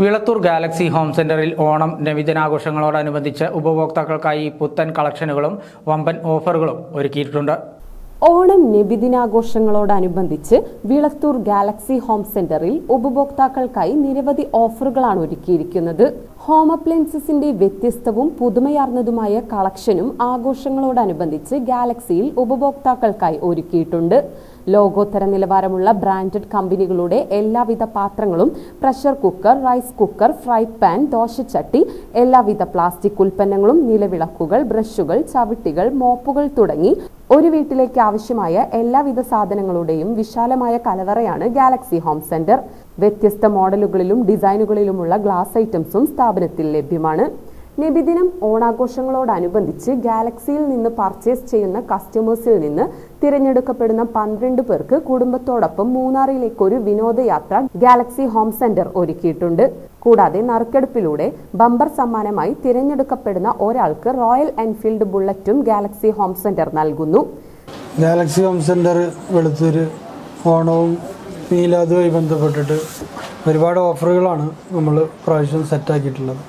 Vilathur Galaxy home സെന്ററിൽ ഓണം നബിദിനാഘോഷങ്ങളോടനുബന്ധിച്ച് ഉപഭോക്താക്കൾക്കായി പുത്തൻ കളക്ഷനുകളും വമ്പൻ ഓഫറുകളും ഒരുക്കിയിട്ടുണ്ട്. ഓണം നബിദിനാഘോഷങ്ങളോടനുബന്ധിച്ച് വിളത്തൂർ ഗാലക്സി ഹോം സെന്ററിൽ ഉപഭോക്താക്കൾക്കായി നിരവധി ഓഫറുകളാണ് ഒരുക്കിയിരിക്കുന്നത്. ഹോം അപ്ലയൻസസിന്റെ വ്യത്യസ്തവും പുതുമയാർന്നതുമായ കളക്ഷനും ആഘോഷങ്ങളോടനുബന്ധിച്ച് ഗാലക്സിയിൽ ഉപഭോക്താക്കൾക്കായി ഒരുക്കിയിട്ടുണ്ട്. ലോകോത്തര നിലവാരമുള്ള ബ്രാൻഡഡ് കമ്പനികളുടെ എല്ലാവിധ പാത്രങ്ങളും pressure cooker rice cooker fry pan ദോശച്ചട്ടി എല്ലാവിധ പ്ലാസ്റ്റിക് ഉൽപ്പന്നങ്ങളും നിലവിളക്കുകൾ ബ്രഷുകൾ ചവിട്ടികൾ മോപ്പുകൾ തുടങ്ങി ഒരു വീട്ടിലേക്ക് ആവശ്യമായ എല്ലാവിധ സാധനങ്ങളുടെയും വിശാലമായ കലവറയാണ് ഗാലക്സി ഹോം സെന്റർ. വ്യത്യസ്ത മോഡലുകളിലും ഡിസൈനുകളിലുമുള്ള ഗ്ലാസ് ഐറ്റംസും സ്ഥാപനത്തിൽ ലഭ്യമാണ്. നബിദിനം ഓണാഘോഷങ്ങളോടനുബന്ധിച്ച് ഗാലക്സിയിൽ നിന്ന് പർച്ചേസ് ചെയ്യുന്ന കസ്റ്റമേഴ്സിൽ നിന്ന് തിരഞ്ഞെടുക്കപ്പെടുന്ന പന്ത്രണ്ട് പേർക്ക് കുടുംബത്തോടൊപ്പം മൂന്നാറിലേക്ക് ഒരു വിനോദയാത്ര ഗാലക്സി ഹോം സെന്റർ ഒരുക്കിയിട്ടുണ്ട്. കൂടാതെ നറുക്കെടുപ്പിലൂടെ ബമ്പർ സമ്മാനമായി തിരഞ്ഞെടുക്കപ്പെടുന്ന ഒരാൾക്ക് റോയൽ എൻഫീൽഡ് ബുള്ളറ്റും ഗാലക്സി ഹോം സെന്റർ നൽകുന്നു. ഗാലക്സി ഹോം സെന്റർ വെളുത്തൂർ ഓണവും മീലാദുമായി ബന്ധപ്പെട്ടിട്ട് ഒരുപാട് ഓഫറുകളാണ് നമ്മൾ പ്രാവശ്യം സെറ്റാക്കിയിട്ടുള്ളത്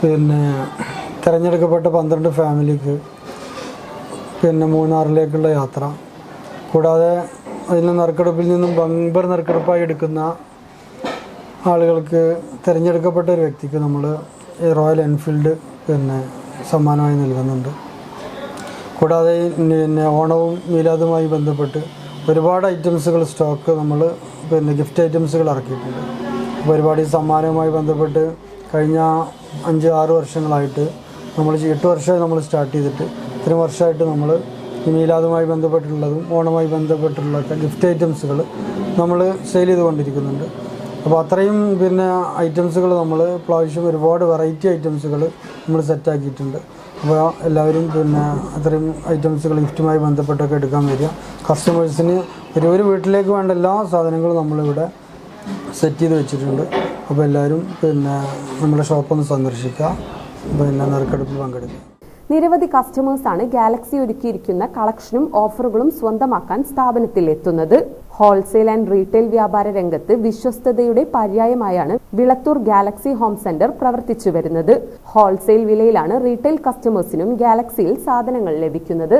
പിന്നെ തിരഞ്ഞെടുക്കപ്പെട്ട പന്ത്രണ്ട് ഫാമിലിക്ക് പിന്നെ മൂന്നാറിലേക്കുള്ള യാത്ര. കൂടാതെ അതിന്റെ നറുക്കെടുപ്പിൽ നിന്നും ബമ്പർ നറുക്കെടുപ്പായി എടുക്കുന്ന ആളുകൾക്ക് തിരഞ്ഞെടുക്കപ്പെട്ട ഒരു വ്യക്തിക്ക് നമ്മൾ റോയൽ എൻഫീൽഡ് പിന്നെ സമ്മാനമായി നൽകുന്നുണ്ട്. കൂടാതെ പിന്നെ ഓണവും മീലാദുമായി ബന്ധപ്പെട്ട് ഒരുപാട് ഐറ്റംസുകൾ സ്റ്റോക്ക് നമ്മൾ പിന്നെ ഗിഫ്റ്റ് ഐറ്റംസുകൾ ഇറക്കിയിട്ടുണ്ട്. ഈ സമ്മാനവുമായി ബന്ധപ്പെട്ട് കഴിഞ്ഞ അഞ്ച് ആറ് വർഷങ്ങളായിട്ട് നമ്മൾ എട്ട് വർഷമായി നമ്മൾ സ്റ്റാർട്ട് ചെയ്തിട്ട് ഇത്രയും വർഷമായിട്ട് നമ്മൾ മീലാദുമായി ബന്ധപ്പെട്ടുള്ളതും ഓണമായി ബന്ധപ്പെട്ടിട്ടുള്ള ഗിഫ്റ്റ് ഐറ്റംസുകൾ നമ്മൾ സെയിൽ ചെയ്തുകൊണ്ടിരിക്കുന്നുണ്ട്. അപ്പോൾ അത്രയും പിന്നെ ഐറ്റംസുകൾ നമ്മൾ പ്രാവശ്യം ഒരുപാട് വെറൈറ്റി ഐറ്റംസുകൾ നമ്മൾ സെറ്റാക്കിയിട്ടുണ്ട് അപ്പോൾ എല്ലാവരും പിന്നെ അത്രയും ഐറ്റംസുകൾ ഗിഫ്റ്റുമായി ബന്ധപ്പെട്ടൊക്കെ എടുക്കാൻ വരിക. കസ്റ്റമേഴ്സിന് ഒരു ഒരു വീട്ടിലേക്ക് വേണ്ട എല്ലാ സാധനങ്ങളും നമ്മളിവിടെ സെറ്റ് ചെയ്ത് വെച്ചിട്ടുണ്ട്. അപ്പോൾ എല്ലാവരും പിന്നെ നമ്മുടെ ഷോപ്പ് ഒന്ന് സന്ദർശിക്കുക. പിന്നെ നറുക്കെടുപ്പിൽ പങ്കെടുക്കുക. നിരവധി കസ്റ്റമേഴ്സാണ് ഗാലക്സി ഒരുക്കിയിരിക്കുന്ന കളക്ഷനും ഓഫറുകളും സ്വന്തമാക്കാൻ സ്ഥാപനത്തിൽ എത്തുന്നത്. ഹോൾസെയിൽ ആൻഡ് റീറ്റെയിൽ വ്യാപാര രംഗത്ത് വിശ്വസ്തതയുടെ പര്യായമായാണ് വിളത്തൂർ ഗാലക്സി ഹോം സെന്റർ പ്രവർത്തിച്ചു വരുന്നത്. ഹോൾസെയിൽ വിലയിലാണ് റീറ്റെയിൽ കസ്റ്റമേഴ്സിനും ഗാലക്സിയിൽ സാധനങ്ങൾ ലഭിക്കുന്നത്.